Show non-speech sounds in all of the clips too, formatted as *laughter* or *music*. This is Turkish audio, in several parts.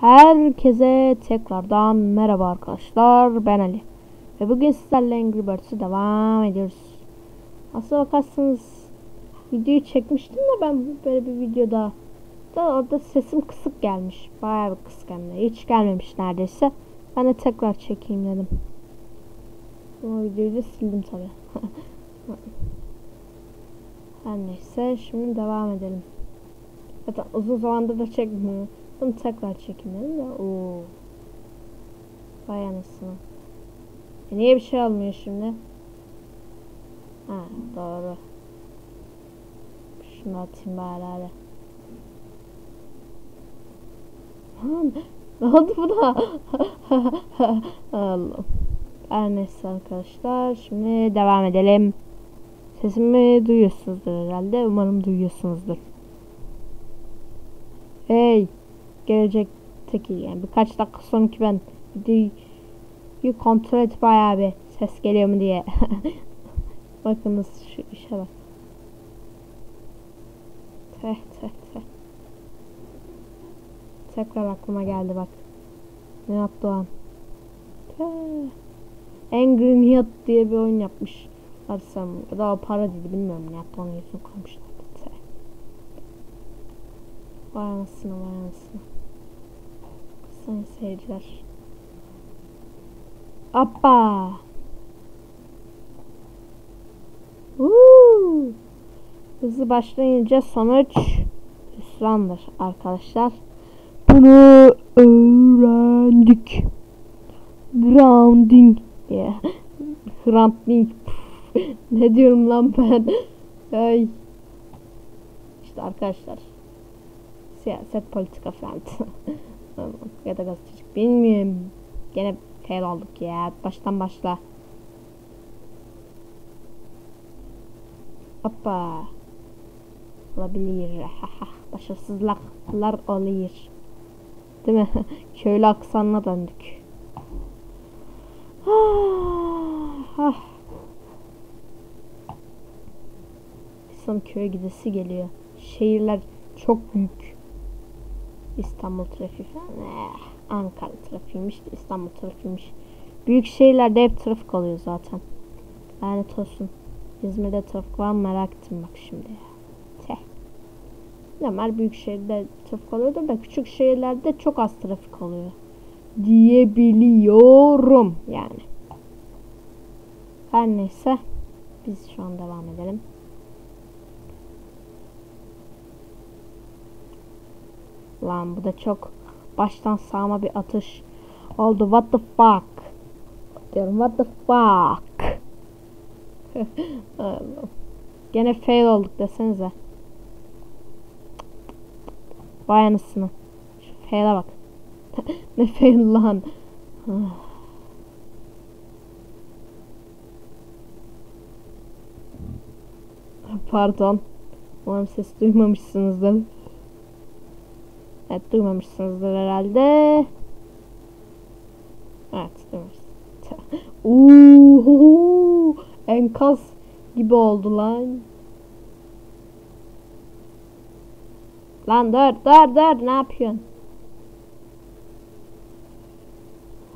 Herkese tekrardan merhaba arkadaşlar. Ben Ali. Ve bugün sizlerle Angry Birds'e devam ediyoruz. Aslına bakarsanız videoyu çekmiştim de ben böyle bir videoda da orada sesim kısık gelmiş. Bayağı bir kısık hem de. Hiç gelmemiş neredeyse. Ben de tekrar çekeyim dedim. O videoyu da sildim tabi. *laughs* Her neyse şimdi devam edelim. Zaten uzun zamandır da çekmiyorum. Bunu tekrar çekeyim de. Oo. Vay anasını. E niye bir şey olmuyor şimdi? Ha doğru. Şunu atayım bari hadi. Lan ne oldu bu da? *laughs* Allah. Her neyse arkadaşlar. Şimdi devam edelim. Sesimi duyuyorsunuzdur herhalde. Umarım duyuyorsunuzdur. Hey. Gelecekteki yani birkaç dakika sonraki ben videoyu kontrol et bayağı bir ses geliyor mu diye. *laughs* Bakınız şu işe bak. Teh teh teh. Tekrar aklıma geldi bak. Ne yaptı o an? Teh. Angry Niyat diye bir oyun yapmış. Arsam ya da para dedi bilmiyorum ne yaptı yüzünü koymuşlar. Teh. Vay anasını vay anasını. Sayın seyirciler. Appa. Uuu. Hızlı başlayınca sonuç hüsrandır arkadaşlar. Bunu öğrendik. Grounding. Yeah. *laughs* Grounding. *laughs* ne diyorum lan ben? Ay. İşte arkadaşlar. Siyaset politika falan. *laughs* ya da gazetecilik bilmiyorum. Gene fail olduk ya. Baştan başla. Hoppa. Olabilir. Başarısızlıklar oluyor. Değil mi? *laughs* Köylü aksanına döndük. ah. Son köye gidesi geliyor. Şehirler çok büyük. İstanbul trafiği falan. Eh, Ankara trafiğiymiş İstanbul trafiğiymiş. Büyük şehirlerde hep trafik oluyor zaten. Lanet olsun. İzmir'de trafik var mı merak ettim bak şimdi. Teh. Normal büyük şehirde trafik oluyordur da küçük şehirlerde çok az trafik oluyor. Diyebiliyorum yani. Her neyse. Biz şu an devam edelim. Lan bu da çok baştan sağma bir atış oldu. What the fuck? Diyorum what the fuck? *laughs* Gene fail olduk desenize. Vay anasını. Şu fail'e bak. *laughs* ne fail lan. *sighs* Pardon. Umarım ses duymamışsınızdır. Evet duymamışsınızdır herhalde. Evet duymamışsınız. *laughs* Enkaz gibi oldu lan. Lan dur dur dur ne yapıyorsun?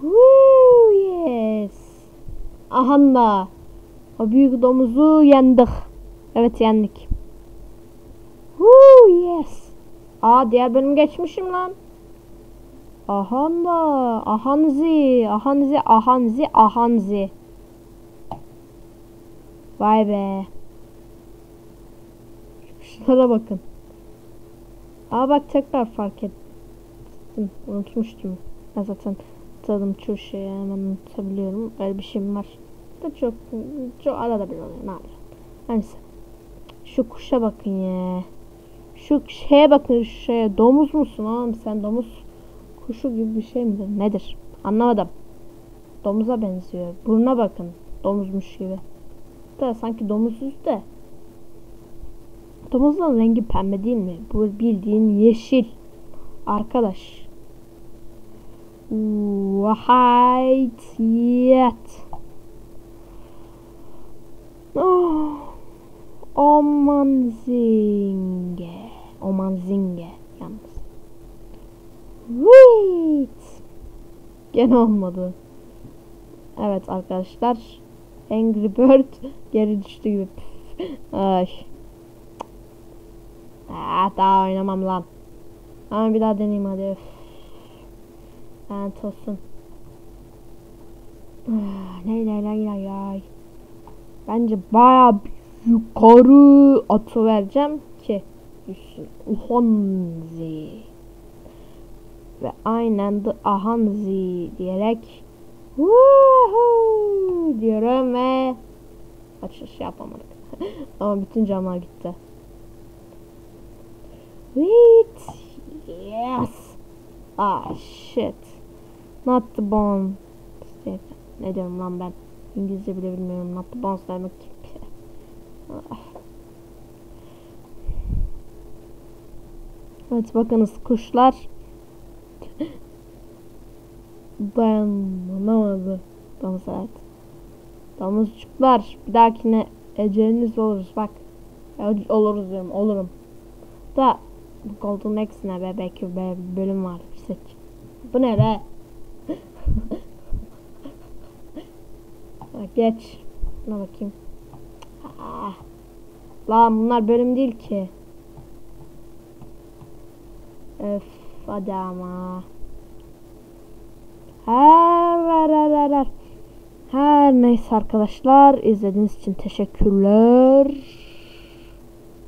Woo, yes. Aha O büyük domuzu yendik. Evet yendik. Woo, yes. Aa diğer bölüm geçmişim lan. Ahanda. Ahanzi. Ahanzi. Ahanzi. Ahanzi. Vay be. Şunlara bakın. Aa bak tekrar fark ettim. Unutmuştum. Ben zaten tadım çoğu şeyi hemen unutabiliyorum. Öyle bir şeyim var. Da çok, çok arada bir oluyor. Yapayım? Neyse. Şu kuşa bakın ya. Şu şeye bakın şu şeye. Domuz musun oğlum sen domuz kuşu gibi bir şey midir? Nedir? Anlamadım. Domuza benziyor. Buruna bakın. Domuzmuş gibi. Da sanki domuzuz de. Domuzların rengi pembe değil mi? Bu bildiğin yeşil. Arkadaş. White yet. Oh. Omanzinge. Omanzinge yalnız. Whee! Gene olmadı. Evet arkadaşlar. Angry Bird *laughs* geri düştü gibi. *laughs* Ay. Ah, daha oynamam lan. Ama bir daha deneyeyim hadi. Öf. Lanet olsun. Ah, Lay lay lay lay lay. Bence baya yukarı atı vereceğim ki Uhanzi. Ve aynen de ahanzi diyerek Woohoo diyorum ve açış yapamadık. *laughs* Ama bütün camlar gitti. Wait. Yes. Ah shit. Not the bone. Ne diyorum lan ben? İngilizce bile bilmiyorum. Not the bones demek. *laughs* Ah. Evet bakınız kuşlar dayanamadı. Domuz evet. Domuzcuklar bir dahakine eceliniz oluruz bak. Ya, oluruz diyorum olurum. Da Golden X ne be bölüm var seç. Bu ne be? Geç. Buna bakayım. Ah. Lan bunlar bölüm değil ki. Öf hadi. Her her her her her. Neyse arkadaşlar izlediğiniz için teşekkürler.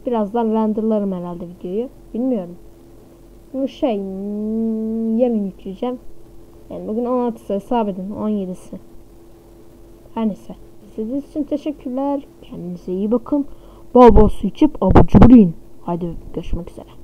Birazdan renderlarım herhalde videoyu. Bilmiyorum. Bu şey yarın yükleyeceğim. Yani bugün 16'sı hesap edin 17'si. Her neyse. İzlediğiniz için teşekkürler. Kendinize iyi bakın. Bol bol su içip abur cubur yiyin. Haydi görüşmek üzere.